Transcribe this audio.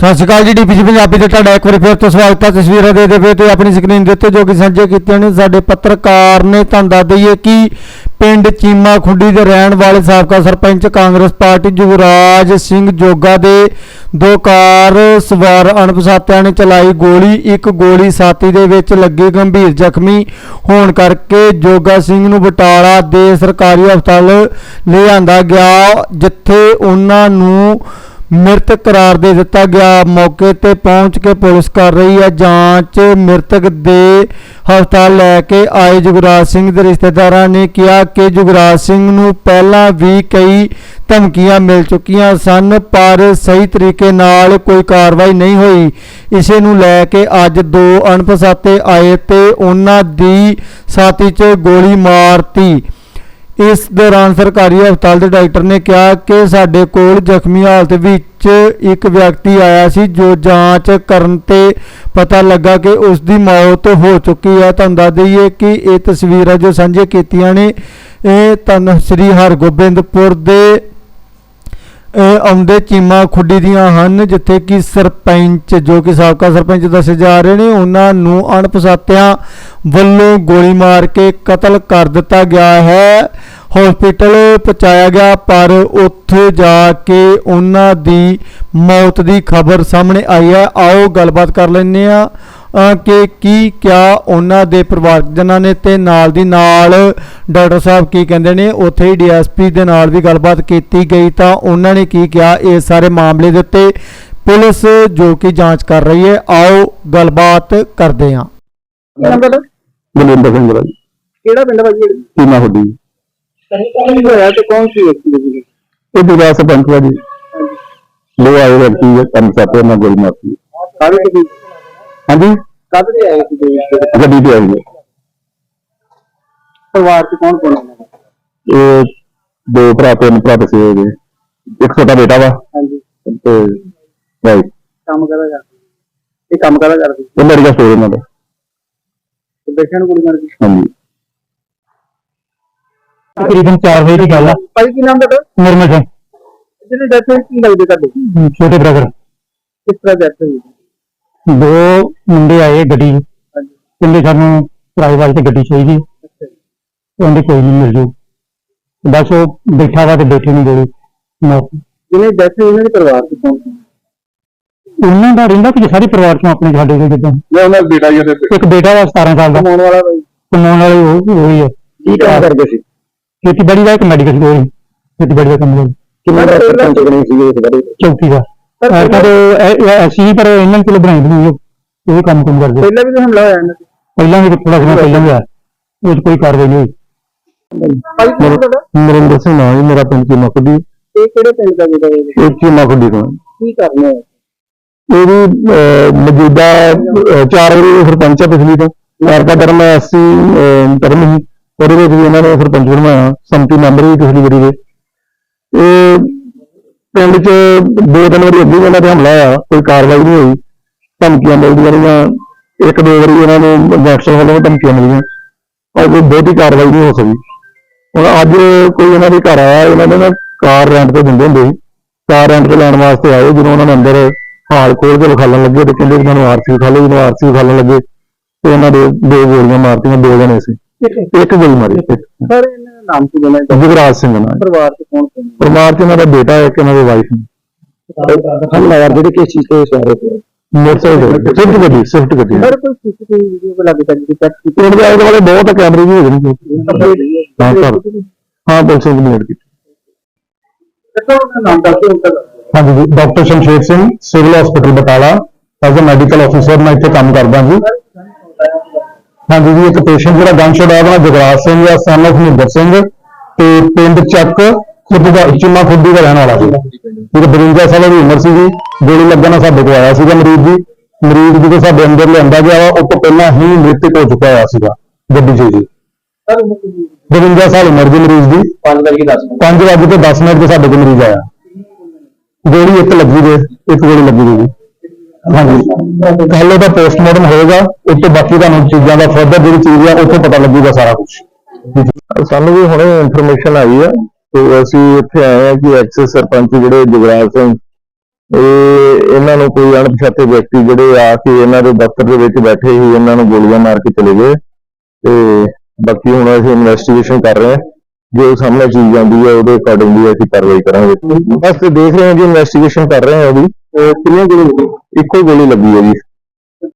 ਸਤਿ ਸ਼੍ਰੀ ਅਕਾਲ ਜੀ ਡੀਪੀਜੀ ਪੰਜਾਬੀ ਤੇ ਤੁਹਾਡਾ ਇੱਕ ਵਾਰ ਫਿਰ ਤੋਂ ਸਵਾਗਤ ਹੈ। ਤਸਵੀਰਾਂ ਦੇ ਪਏ ਤੇ ਆਪਣੀ ਸਕਰੀਨ ਦੇ ਉੱਤੇ ਜੋ ਕਿ ਸਾਂਝੇ ਕੀਤੀਆਂ ਨੇ, ਸਾਡੇ ਪੱਤਰਕਾਰ ਨੇ ਤੁਹਾਨੂੰ ਦੱਸ ਦਈਏ ਕਿ ਪਿੰਡ ਚੀਮਾ ਖੁੰਡੀ ਦੇ ਰਹਿਣ ਵਾਲੇ ਸਾਬਕਾ ਸਰਪੰਚ ਕਾਂਗਰਸ ਪਾਰਟੀ ਯੁਵਰਾਜ ਸਿੰਘ ਜੋਗਾ ਦੇ ਦੋ ਕਾਰ ਸਵਾਰ ਅਣਪਛਾਤਿਆਂ ਨੇ ਚਲਾਈ ਗੋਲੀ। ਇੱਕ ਗੋਲੀ ਸਾਥੀ ਦੇ ਵਿੱਚ ਲੱਗੀ ਗੰਭੀਰ ਜ਼ਖਮੀ ਹੋਣ ਕਰਕੇ ਜੋਗਾ ਸਿੰਘ ਨੂੰ ਬਟਾਲਾ ਦੇ ਸਰਕਾਰੀ ਹਸਪਤਾਲ ਲਿਆਂਦਾ ਗਿਆ, ਜਿੱਥੇ ਉਹਨਾਂ ਨੂੰ ਮ੍ਰਿਤਕ ਕਰਾਰ ਦੇ ਦਿੱਤਾ ਗਿਆ। ਮੌਕੇ ਤੇ ਪਹੁੰਚ ਕੇ ਪੁਲਿਸ ਕਰ ਰਹੀ ਹੈ ਜਾਂਚ। ਮ੍ਰਿਤਕ ਦੇ ਹਸਪਤਾਲ ਲੈ ਕੇ ਆਏ ਜੁਗਰਾਜ ਸਿੰਘ ਦੇ ਰਿਸ਼ਤੇਦਾਰਾਂ ਨੇ ਕਿਹਾ ਕਿ ਜੁਗਰਾਜ ਸਿੰਘ ਨੂੰ ਪਹਿਲਾਂ ਵੀ ਕਈ ਧਮਕੀਆਂ ਮਿਲ ਚੁੱਕੀਆਂ ਸਨ, ਪਰ ਸਹੀ ਤਰੀਕੇ ਨਾਲ ਕੋਈ ਕਾਰਵਾਈ ਨਹੀਂ ਹੋਈ। ਇਸੇ ਨੂੰ ਲੈ ਕੇ ਅੱਜ ਦੋ ਅਣਪਛਾਤੇ ਆਏ ਤੇ ਉਹਨਾਂ ਦੀ ਸਾਥੀ 'ਚ ਗੋਲੀ ਮਾਰਤੀ। ਇਸ ਦੌਰਾਨ ਸਰਕਾਰੀ ਹਸਪਤਾਲ ਦੇ ਡਾਕਟਰ ਨੇ ਕਿਹਾ ਕਿ ਸਾਡੇ ਕੋਲ ਜ਼ਖਮੀ ਹਾਲਤ ਵਿੱਚ ਇੱਕ ਵਿਅਕਤੀ ਆਇਆ ਸੀ ਜੋ ਜਾਂਚ ਕਰਨ ਤੇ ਪਤਾ ਲੱਗਾ ਕਿ ਉਸ ਦੀ ਮੌਤ ਹੋ ਚੁੱਕੀ ਹੈ। ਤੁਹਾਨੂੰ ਦੱਸ ਦਈਏ ਕਿ ਇਹ ਤਸਵੀਰਾਂ ਜੋ ਸਾਂਝੇ ਕੀਤੀਆਂ ਨੇ, ਇਹ ਤਨ ਸ੍ਰੀ ਹਰਗੋਬਿੰਦਪੁਰ ਦੇ ਆਉਂਦੇ ਚੀਮਾ ਖੁੱਡੀ ਦੀਆਂ ਹਨ, ਜਿੱਥੇ ਕਿ ਸਰਪੰਚ, ਜੋ ਕਿ ਸਾਬਕਾ ਸਰਪੰਚ ਦੱਸੇ ਜਾ ਰਹੇ ਨੇ, ਉਹਨਾਂ ਨੂੰ ਅਣਪਛਾਤਿਆਂ ਵੱਲੋਂ ਗੋਲੀ ਮਾਰ ਕੇ ਕਤਲ ਕਰ ਦਿੱਤਾ ਗਿਆ ਹੈ। ਹਸਪੀਟਲ ਪਹੁੰਚਾਇਆ ਗਿਆ, ਪਰ ਉੱਥੇ ਜਾ ਕੇ ਉਹਨਾਂ ਦੀ ਮੌਤ ਦੀ ਖਬਰ ਸਾਹਮਣੇ ਆਈ ਹੈ। ਆਓ ਗੱਲਬਾਤ ਕਰ ਲੈਂਦੇ ਆ ਕਿ ਕੀ ਕਿਆ ਉਹਨਾਂ ਦੇ ਪਰਿਵਾਰਕ ਜਨਾਂ ਨੇ ਤੇ ਨਾਲ ਦੀ ਨਾਲ ਡਾਕਟਰ ਸਾਹਿਬ ਕੀ ਕਹਿੰਦੇ ਨੇ ਉੱਥੇ ਹੀ ਡੀਐਸਪੀ ਦੇ ਨਾਲ ਵੀ ਗੱਲਬਾਤ ਕੀਤੀ ਗਈ ਤਾਂ ਉਹਨਾਂ ਨੇ ਕੀ ਕਿਹਾ ਇਸ ਸਾਰੇ ਮਾਮਲੇ ਦੇ ਉੱਤੇ ਪੁਲਿਸ ਜੋ ਕਿ ਜਾਂਚ ਕਰ ਰਹੀ ਹੈ ਆਓ ਗੱਲਬਾਤ ਕਰਦੇ ਹਾਂ। ਬਲਵਿੰਦਰ ਸਿੰਘ ਬਰਾਜ ਕਿਹੜਾ ਪਿੰਡ ਵਾ ਜੀ? ਕੀਮਾ ਹੁੱਡੀ। ਕੀ ਹੋਇਆ ਤੇ ਕੌਣ ਸੀ ਵਿਅਕਤੀ ਜੀ ਇਹ ਦੁਆ ਸਰਪੰਚ ਵਾ ਜੀ। ਲੋ ਆਏ ਵਿਅਕਤੀ ਕੰਮ ਸਾਤੇ ਨਾਲ ਗੋਲੀ ਮਾਰਤੀ ਕਾਹਦੇ ਤੇ ਹਾਂਜੀ? ਕਦ ਦੇ ਆਏ ਸੀ ਜੀ? ਗੱਡੀ ਤੇ ਆਈ ਹੈ ਪਰਿਵਾਰ ਚ ਕੌਣ ਕੌਣ ਹੈ ਇਹ ਦੋ ਭਰਾ ਤਿੰਨ ਭਰਾ ਦੱਸੇ ਹੋਏ ਨੇ ਇੱਕ ਛੋਟਾ ਬੇਟਾ ਵਾ। ਹਾਂਜੀ। ਤੇ ਭਾਈ ਕੰਮ ਕਰਦਾ ਕਰਦੇ? ਇਹ ਕੰਮ ਕਰਦਾ ਕਰਦੇ? ਇਹ ਮੈਡੀਕਲ ਸਟੋਰ ਇਹਨਾਂ ਦਾ। ਤੇ ਬੈਠਣ ਨੂੰ ਕੁੜੀ ਮਰ ਗਈ ਹਾਂਜੀ। ਤਕਰੀਬਨ 4 ਵਜੇ ਦੀ ਗੱਲ ਹੈ ਭਾਈ ਕੀ ਨਾਮ ਤੁਹਾਡਾ? ਨਿਰਮਲ ਸਿੰਘ। ਜਿਹਦੇ ਡੈਥ ਹੋਈ ਕੀ ਲੱਗਦੇ ਤੁਹਾਡੇ? ਛੋਟੇ ਬ੍ਰਦਰ ਕਿਸ ਤਰ੍ਹਾਂ ਡੈਥ ਹੋਈ? ਦੋ ਮੁੰਡੇ ਆਏ ਗੱਡੀ ਕਹਿੰਦੇ ਸਾਨੂੰ ਕਿਰਾਏ ਵਾਸਤੇ ਗੱਡੀ ਚਾਹੀਦੀ। ਜੀ। ਕਹਿੰਦੇ ਕੋਈ ਨਹੀਂ ਮਿਲ ਜੂ। ਬਸ ਉਹ ਬੈਠਾ ਵਾ ਤੇ ਬੈਠੇ ਨੂੰ ਗੋਲੀ। ਮਾਰ ਜਿਹਨੇ ਡੈਥ ਹੋਈ ਉਹਨਾਂ ਦੇ ਪਰਿਵਾਰ ਚ ਕੌਣ ਉਹਨਾਂ ਦਾ ਰਹਿੰਦਾ ਕਿ ਸਾਰੇ ਪਰਿਵਾਰ ਚੋਂ ਆਪਣੇ ਸਾਡੇ ਦੇ ਜਿੱਦਾਂ। ਇਹ ਉਹਨਾਂ ਬੇਟਾ ਜੀ ਉਹਦੇ ਇੱਕ ਬੇਟਾ ਵਾ 17 ਸਾਲ ਦਾ। ਕਮਾਉਣ ਵਾਲਾ ਕਮਾਉਣ ਵਾਲੇ ਉਹ ਉਹੀ ਹੈ ਕੀ ਕੰਮ ਕਰਦੇ ਸੀ? ਖੇਤੀਬਾੜੀ ਦਾ ਇੱਕ ਮੈਡੀਕਲ ਸਟੋਰ ਖੇਤੀਬਾੜੀ ਦਾ ਕੰਮ ਹੈ ਕਿੰਨਾ ਦਾ ਸਰਪੰਚ ਬਣੇ ਸੀ ਇਸ ਬਾਰੇ ਚੌਥੀ ਦਾ। ਪਰ ਕਦੇ ਅਸੀਂ ਪਰ ਇਹਨਾਂ ਨੂੰ ਚਲੋ ਬਣਾਈ ਬਣਾਈ ਉਹ ਇਹ ਕੰਮ ਕੰਮ ਕਰਦੇ ਪਹਿਲਾਂ ਵੀ ਤਾਂ ਹਮਲਾ ਹੋਇਆ ਇਹਨਾਂ ਤੇ। ਪਹਿਲਾਂ ਵੀ ਥੋੜਾ ਸਮਾਂ ਪਹਿਲਾਂ ਵੀ ਆ। ਉਹ 'ਚ ਕੋਈ ਕਾਰਵਾਈ ਨਹੀਂ ਹੋਈ। ਭਾਈ ਕੀ ਨਾਮ ਤੁਹਾਡਾ ਨਰਿੰਦਰ ਸਿੰਘ ਨਾਮ ਹੈ ਮੇਰਾ ਪਿੰਡ ਕੀਮਾ ਖੁੱਡੀ। ਇਹ ਕਿਹੜੇ ਪਿੰਡ ਦਾ ਜਿਹੜਾ ਇਹ? ਇਹ ਕੀਮਾ ਖੁੱਡੀ ਤੋਂ। ਕੀ ਕਰਨਾ ਹੈ? ਇਹਦੀ ਅਹ, ਮੌਜੂਦਾ ਅਹ, ਚਾਰ ਵਾਰੀ ਇਹ ਸਰਪੰਚ ਹੈ ਪਿਛਲੀ ਤੋਂ। ਮਾਰਕਾ ਧਰਮ ਐਸਸੀ ਧਰਮ ਹੀ ਉਹਦੇ ਵਿੱਚ ਵੀ ਇਹਨਾਂ ਨੇ ਸਰਪੰਚ ਬਣਾਇਆ ਸੰਮਤੀ ਮੈਂਬਰ ਵੀ ਪਿਛਲੀ ਵਾਰੀ ਦੇ। ਇਹ ਪਿੰਡ 'ਚ ਦੋ ਤਿੰਨ ਵਾਰੀ ਅੱਗੇ ਵੀ ਇਹਨਾਂ ਤੇ ਹਮਲਾ ਹੋਇਆ, ਕੋਈ ਕਾਰਵਾਈ ਨਹੀਂ ਹੋਈ। ਧਮਕੀਆਂ ਮਿਲਦੀਆਂ ਰਹੀਆਂ। ਇੱਕ ਦੋ ਵਾਰੀ ਇਹਨਾਂ ਨੂੰ ਗੈਂਗਸਟਰ ਵੱਲੋਂ ਧਮਕੀਆਂ ਮਿਲੀਆਂ। ਪਰ ਕੋਈ ਬਹੁਤੀ ਕਾਰਵਾਈ ਨਹੀਂ ਹੋ ਸਕੀ। ਹੁਣ ਅੱਜ ਕੋਈ ਇਹਨਾਂ ਦੇ ਘਰ ਆਇਆ, ਇਹਨਾਂ ਨੇ ਨਾ ਕਾਰ ਰੈਂਟ ਤੇ ਦਿੰਦੇ ਹੁੰਦੇ ਸੀ। ਕਾਰ ਰੈਂਟ ਤੇ ਲੈਣ ਵਾਸਤੇ ਆਏ, ਜਦੋਂ ਉਹਨਾਂ ਨੇ ਅੰਦਰ ਹਾਲ ਖੋਲ ਕੇ ਵਿਖਾਲਣ ਲੱਗੇ ਤੇ ਕਹਿੰਦੇ ਇਹਨਾਂ ਨੂੰ ਆਰਸੀ ਵਿਖਾ ਲਓ, ਜਦੋਂ ਆਰਸੀ ਵਿਖਾਲਣ ਲੱਗੇ, ਤੇ ਇਹਨਾਂ ਦੇ ਦੋ ਗੋਲੀਆਂ ਮਾਰਤੀਆਂ, ਦੋ ਜਣੇ ਸੀ। ਇੱਕ ਗੋਲੀ ਮਾਰੀ। ਸਰ ਇਹਨਾਂ ਦਾ ਨਾਮ ਕੀ ਦੇਣਾ ਜੁਗਰਾਜ ਸਿੰਘ ਨਾਲ ਪਰਿਵਾਰ ਚ ਕੌਣ ਕੌਣ? ਹੈ? ਪਰਿਵਾਰ ਚ ਇਹਨਾਂ ਦਾ ਬੇਟਾ ਹੈ ਇੱਕ ਇਹਨਾਂ ਦੀ ਵਾਈਫ ਹੈ ਹਮਲਾਵਰ ਜਿਹੜੇ ਕਿਸ ਚੀਜ਼ ਤੇ ਹੋਏ ਮੋਟਰਸਾਈਕਲ ਸਿਫਟ ਗੱਡੀ ਸਿਫਟ ਗੱਡੀ। ਸਰ ਕੋਈ ਸੀਸੀਟੀਵੀ ਵੀਡੀਓ ਲੱਗ ਸਕਦੀ ਚੈੱਕ ਕੀਤੀ? ਪਿੰਡ ਦੇ ਆਲੇ ਦੁਆਲੇ ਬਹੁਤ ਕੈਮਰੇ ਵੀ ਹੈਗੇ ਨੇ। ਹਾਂ? ਸਰ। ਹਾਂ ਪੁਲਿਸ ਨੇ ਕੰਪਲੇਂਟ ਕੀਤੀ। ਨਾਮ ਹਾਂਜੀ ਜੀ। Doctor Shamsher Singh civil hospital Batala. As a medical officer ਮੈਂ ਇੱਥੇ ਕੰਮ ਕਰਦਾ ਜੀ। ਹਾਂਜੀ ਜੀ ਇੱਕ ਪੇਸ਼ੈਂਟ ਜਿਹੜਾ ਗਨਸ਼ਾਟ ਆਇਆ ਉਹਦਾ ਜਗਰਾਜ ਸਿੰਘ ਆ ਸਨ of ਮਹਿੰਦਰ ਸਿੰਘ। ਤੇ ਪਿੰਡ ਚੱਕ ਖੁਦ ਦਾ ਚਿੰਮਾ ਖੁੱਡੀ ਦਾ ਰਹਿਣ ਵਾਲਾ ਸੀ। ਇਹ 52 ਸਾਲਾਂ ਦੀ ਉਮਰ ਸੀ ਜੀ ਗੋਲੀ ਲੱਗਣ ਨਾਲ ਸਾਡੇ ਕੋਲ ਆਇਆ ਸੀਗਾ ਮਰੀਜ਼ ਜੀ। ਮਰੀਜ਼ ਜਦੋਂ ਸਾਡੇ ਅੰਦਰ ਲਿਆਂਦਾ ਗਿਆ ਉਹ ਤੋਂ ਪਹਿਲਾਂ ਹੀ ਮ੍ਰਿਤਕ ਹੋ ਚੁੱਕਾ ਹੋਇਆ ਸੀਗਾ ਗੱਡੀ 'ਚ ਜੀ। ਕਿੰਨੀ 52 ਸਾਲ ਉਮਰ ਦੀ ਮਰੀਜ਼ ਦੀ। 5 ਵਜੇ 10 5 ਵਜੇ ਤੇ 10 ਮਿੰਟ ਤੇ ਸਾਡੇ ਕੋਲ ਮਰੀਜ਼ ਆਇਆ। ਗੋਲੀ ਇੱਕ ਲੱਗੀ ਦੇ ਇੱਕ ਗੋਲੀ ਲੱਗੀ ਦੇ ਜੀ। ਹਾਂਜੀ। ਕੱਲ ਉਹਦਾ ਪੋਸਟਮਾਰਟਮ ਹੋਏਗਾ ਉਸ ਤੋਂ ਬਾਕੀ ਤੁਹਾਨੂੰ ਚੀਜ਼ਾਂ ਦਾ ਫਰਦਰ ਜਿਹੜੀ ਚੀਜ਼ ਆ ਉੱਥੇ ਪਤਾ ਲੱਗੂਗਾ ਸਾਰਾ ਕੁਝ ਸਾਨੂੰ ਵੀ ਹੁਣੇ ਇਨਫੋਰਮੇਸ਼ਨ ਆਈ ਹੈ ਤੇ ਅਸੀਂ ਇੱਥੇ ਆਏ ਹਾਂ ਕਿ ਐਕਸਿਸ ਸਰਪੰਚ ਜਿਹੜੇ ਜੁਗਰਾਜ ਸਿੰਘ ਇਹ ਇਹਨਾਂ ਨੂੰ ਕੋਈ ਅਣਪਛਾਤੇ ਵਿਅਕਤੀ ਜਿਹੜੇ ਆ ਕੇ ਇਹਨਾਂ ਦੇ ਦਫ਼ਤਰ ਦੇ ਵਿੱਚ ਬੈਠੇ ਹੀ ਇਹਨਾਂ ਨੂੰ ਗੋਲੀਆਂ ਮਾਰ ਕੇ ਚਲੇ ਗਏ ਤੇ ਬਾਕੀ ਹੁਣ ਅਸੀਂ ਇਨਵੈਸਟੀਗੇਸ਼ਨ ਕਰ ਰਹੇ ਹਾਂ। ਜੋ ਸਾਹਮਣੇ ਚੀਜ਼ ਆਉਂਦੀ ਹੈ ਉਹਦੇ ਅਕੋਰਡਿੰਗਲੀ ਅਸੀਂ ਕਾਰਵਾਈ ਕਰਾਂਗੇ। ਬਸ ਦੇਖ ਰਹੇ ਹਾਂ ਜੀ ਇਨਵੈਸਟੀਗੇਸ਼ਨ ਕਰ ਰਹੇ ਹਾਂ ਉਹਦੀ। ਕਿੰਨੀਆਂ ਗੋਲੀਆਂ ਇੱਕੋ ਹੀ ਗੋਲੀ ਲੱਗੀ ਹੈ ਜੀ।